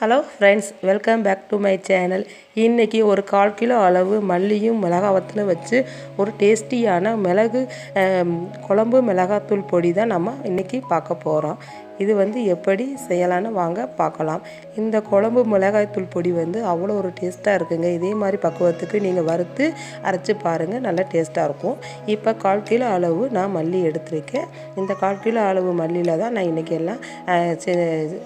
Hello friends welcome back to my channel இன்றைக்கி ஒரு கால் kilo அளவு மல்லியும் மிளகாவத்தலும் வச்சு ஒரு டேஸ்டியான மிளகு குழம்பு மிளகாத்தூள் பொடி தான் நம்ம இன்றைக்கி பார்க்க போகிறோம் இது வந்து எப்படி செய்யலான்னு வாங்க பார்க்கலாம். இந்த குழம்பு மிளகாய்த்தூள் பொடி வந்து அவ்வளோ ஒரு டேஸ்ட்டாக இருக்குங்க. இதே மாதிரி பக்குவத்துக்கு நீங்கள் வறுத்து அரைச்சி பாருங்கள் நல்லா டேஸ்ட்டாக இருக்கும். இப்போ கால் கிலோ அளவு நான் மல்லி எடுத்திருக்கேன். இந்த கால் கிலோ அளவு மல்லியில் தான் நான் இன்றைக்கி எல்லாம்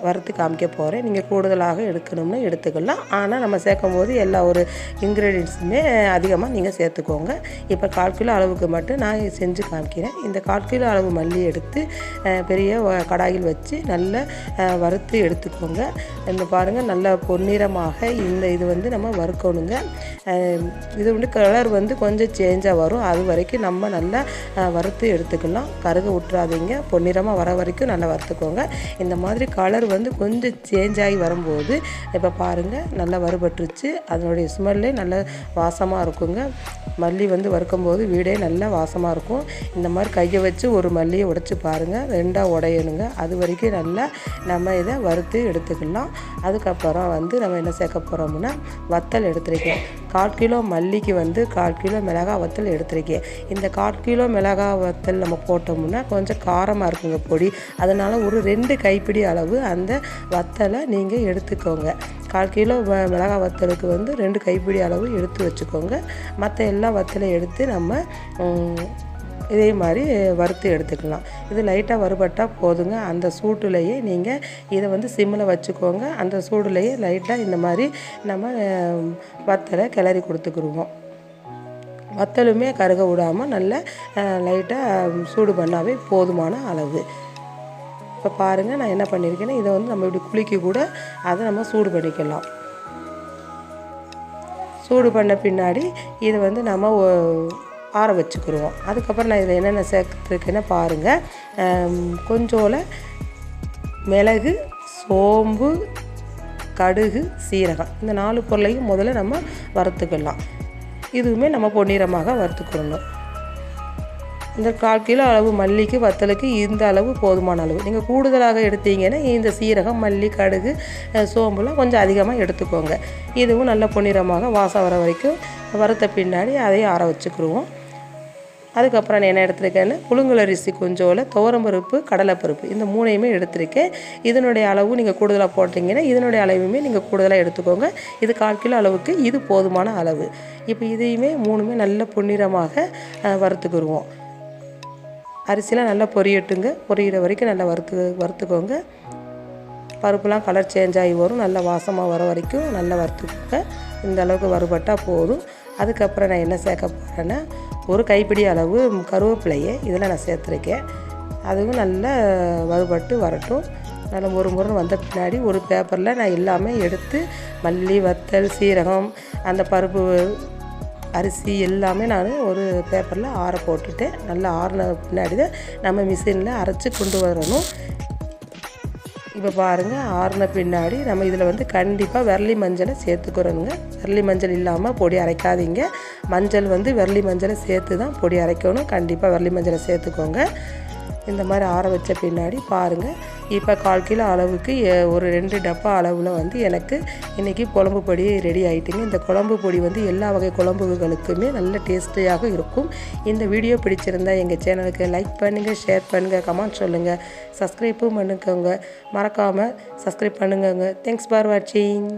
வறுத்து காமிக்க போகிறேன் நீங்கள் கூடுதலாக எடுக்கணும்னு எடுத்துக்கலாம். ஆனால் நம்ம சேர்க்கும் போது எல்லா ஒரு இன்க்ரீடியன்ஸுமே அதிகமாக நீங்கள் சேர்த்துக்கோங்க. இப்போ கால் கிலோ அளவுக்கு மட்டும் நான் செஞ்சு காமிக்கிறேன். இந்த கால் கிலோ அளவு மல்லி எடுத்து பெரிய கடாயில் வச்சு நல்லா நல்ல வறுத்து எடுத்துக்கோங்க. இந்த பாருங்கள் நல்லா பொன்னிறமாக இந்த இது வந்து நம்ம வறுக்கணுங்க. இது வந்து கலர் வந்து கொஞ்சம் சேஞ்சாக வரும். அது வரைக்கும் நம்ம நல்லா வறுத்து எடுத்துக்கலாம். கருக விட்டுறாதீங்க. பொன்னிறமாக வர வரைக்கும் நல்லா வறுத்துக்கோங்க. இந்த மாதிரி கலர் வந்து கொஞ்சம் சேஞ்ச் ஆகி வரும்போது இப்போ பாருங்கள் நல்லா வறுபட்டுருச்சு. அதனுடைய ஸ்மெல்லே நல்ல வாசமாக இருக்குங்க. மல்லி வந்து வறுக்கும்போது வீடே நல்லா வாசமாக இருக்கும். இந்த மாதிரி கையை வச்சு ஒரு மல்லியை உடைச்சி பாருங்கள் ரெண்டாக உடையணுங்க. அது வரைக்கும் நல்லா நம்ம இதை வறுத்து எடுத்துக்கலாம். அதுக்கப்புறம் வந்து நம்ம என்ன சேர்க்க போகிறோம்னா வத்தல் எடுத்துருக்கேன் கால் கிலோ மல்லிக்கு வந்து கால் கிலோ மிளகா வத்தல் எடுத்திருக்கேன். இந்த கால் கிலோ மிளகா வத்தல் நம்ம போட்டோம்னா கொஞ்சம் காரமாக இருக்குங்க பொடி. அதனால் ஒரு ரெண்டு கைப்பிடி அளவு அந்த வத்தலை நீங்கள் எடுத்துக்கோங்க. கால் கிலோ ம- மிளகா வத்தலுக்கு வந்து ரெண்டு கைப்பிடி அளவு எடுத்து வச்சுக்கோங்க. மற்ற எல்லா வத்தலையும் எடுத்து நம்ம இதே மாதிரி வறுத்து எடுத்துக்கலாம். இது லைட்டாக வறுபட்டால் போதுங்க. அந்த சூட்டுலேயே நீங்கள் இதை வந்து சிம்மில் வச்சுக்கோங்க. அந்த சூடுலேயே லைட்டாக இந்த மாதிரி நம்ம வத்தலை கிளறி கொடுத்துக்குருவோம். வத்தலுமே கருக விடாமல் நல்லா லைட்டாக சூடு பண்ணாவே போதுமான அளவு. இப்போ பாருங்கள் நான் என்ன பண்ணியிருக்கேன்னா இதை வந்து நம்ம இப்படி குளிக்க கூட அதை நம்ம சூடு பண்ணிக்கலாம். சூடு பண்ண பின்னாடி இதை வந்து நம்ம ஆற வச்சுக்கிருவோம். அதுக்கப்புறம் நான் இதில் என்னென்ன சேர்த்துருக்கேன்னு பாருங்கள் கொஞ்சோல மிளகு சோம்பு கடுகு சீரகம். இந்த நாலு பொருளையும் முதல்ல நம்ம வறுத்துக்கலாம். இதுவுமே நம்ம பொன்னிறமாக வறுத்துக்கிடணும் இந்த கால் கிலோ அளவு மல்லிக்கு வத்தலுக்கு இந்த அளவு போதுமான அளவு. நீங்கள் கூடுதலாக எடுத்தீங்கன்னா இந்த சீரகம் மல்லி கடுகு சோம்புலாம் கொஞ்சம் அதிகமாக எடுத்துக்கோங்க. இதுவும் நல்ல பொன்னிறமாக வாசம் வர வரைக்கும் வறுத்த பின்னாடி அதையும் ஆற வச்சுக்கிடுவோம் அதுக்கப்புறம் நான் என்ன எடுத்திருக்கேன்னு புழுங்கலரிசி கொஞ்சோல துவரம்பருப்பு கடலைப்பருப்பு. இந்த மூணையுமே எடுத்திருக்கேன். இதனுடைய அளவு நீங்கள் கூடுதலாக போட்டிங்கன்னா இதனுடைய அளவுமே நீங்கள் கூடுதலாக எடுத்துக்கோங்க. இது கால் கிலோ அளவுக்கு இது போதுமான அளவு. இப்போ இதையுமே மூணுமே நல்ல பொன்னிறமாக வறுத்துக்குருவோம். அரிசிலாம் நல்லா பொரியட்டுங்க. பொரியிற வரைக்கும் நல்லா வறுத்து வறுத்துக்கோங்க. பருப்புலாம் கலர் சேஞ்ச் ஆகி வரும். நல்லா வாசமாக வர வரைக்கும் நல்லா வறுத்துக்கோங்க. இந்த அளவுக்கு வறுபட்டால் போதும். அதுக்கப்புறம் நான் என்ன சேர்க்க போகிறேன்னா ஒரு கைப்பிடி அளவு கருவேப்பிலையை இதெல்லாம் நான் சேர்த்துருக்கேன். அதுவும் நல்லா வறுபட்டு வரட்டும். நல்லா ஒரு முறை வந்த பின்னாடி ஒரு பேப்பரில் நான் எல்லாமே எடுத்து மல்லி வத்தல் சீரகம் அந்த பருப்பு அரிசி எல்லாமே நான் ஒரு பேப்பரில் ஆற போட்டுட்டேன் நல்லா ஆறின பின்னாடி தான் நம்ம மிஷினில் அரைச்சி கொண்டு வரணும். இப்போ பாருங்கள் ஆறின பின்னாடி நம்ம இதில் வந்து கண்டிப்பாக விரலி மஞ்சளை சேர்த்துக்கிறோங்க. விரலி மஞ்சள் இல்லாமல் பொடி அரைக்காதீங்க. மஞ்சள் வந்து விரலி மஞ்சளை சேர்த்து தான் பொடி அரைக்கணும். கண்டிப்பாக விரலி மஞ்சளை சேர்த்துக்கோங்க. இந்த மாதிரி ஆற வச்ச பின்னாடி பாருங்கள் இப்போ கால் கிலோ அளவுக்கு ஒரு ரெண்டு டப்பா அளவில் வந்து எனக்கு இன்றைக்கி குழம்பு பொடி ரெடி ஆகிட்டுங்க இந்த குழம்பு பொடி வந்து எல்லா வகை குழம்புகளுக்குமே நல்ல டேஸ்டியாக இருக்கும். இந்த வீடியோ பிடிச்சிருந்தா எங்கள் சேனலுக்கு லைக் பண்ணுங்கள் ஷேர் பண்ணுங்கள் கமெண்ட் சொல்லுங்கள் சப்ஸ்கிரைப்பும் பண்ணிக்கோங்க மறக்காமல் சப்ஸ்கிரைப் பண்ணுங்கங்க. தேங்க்ஸ் ஃபார் வாட்சிங்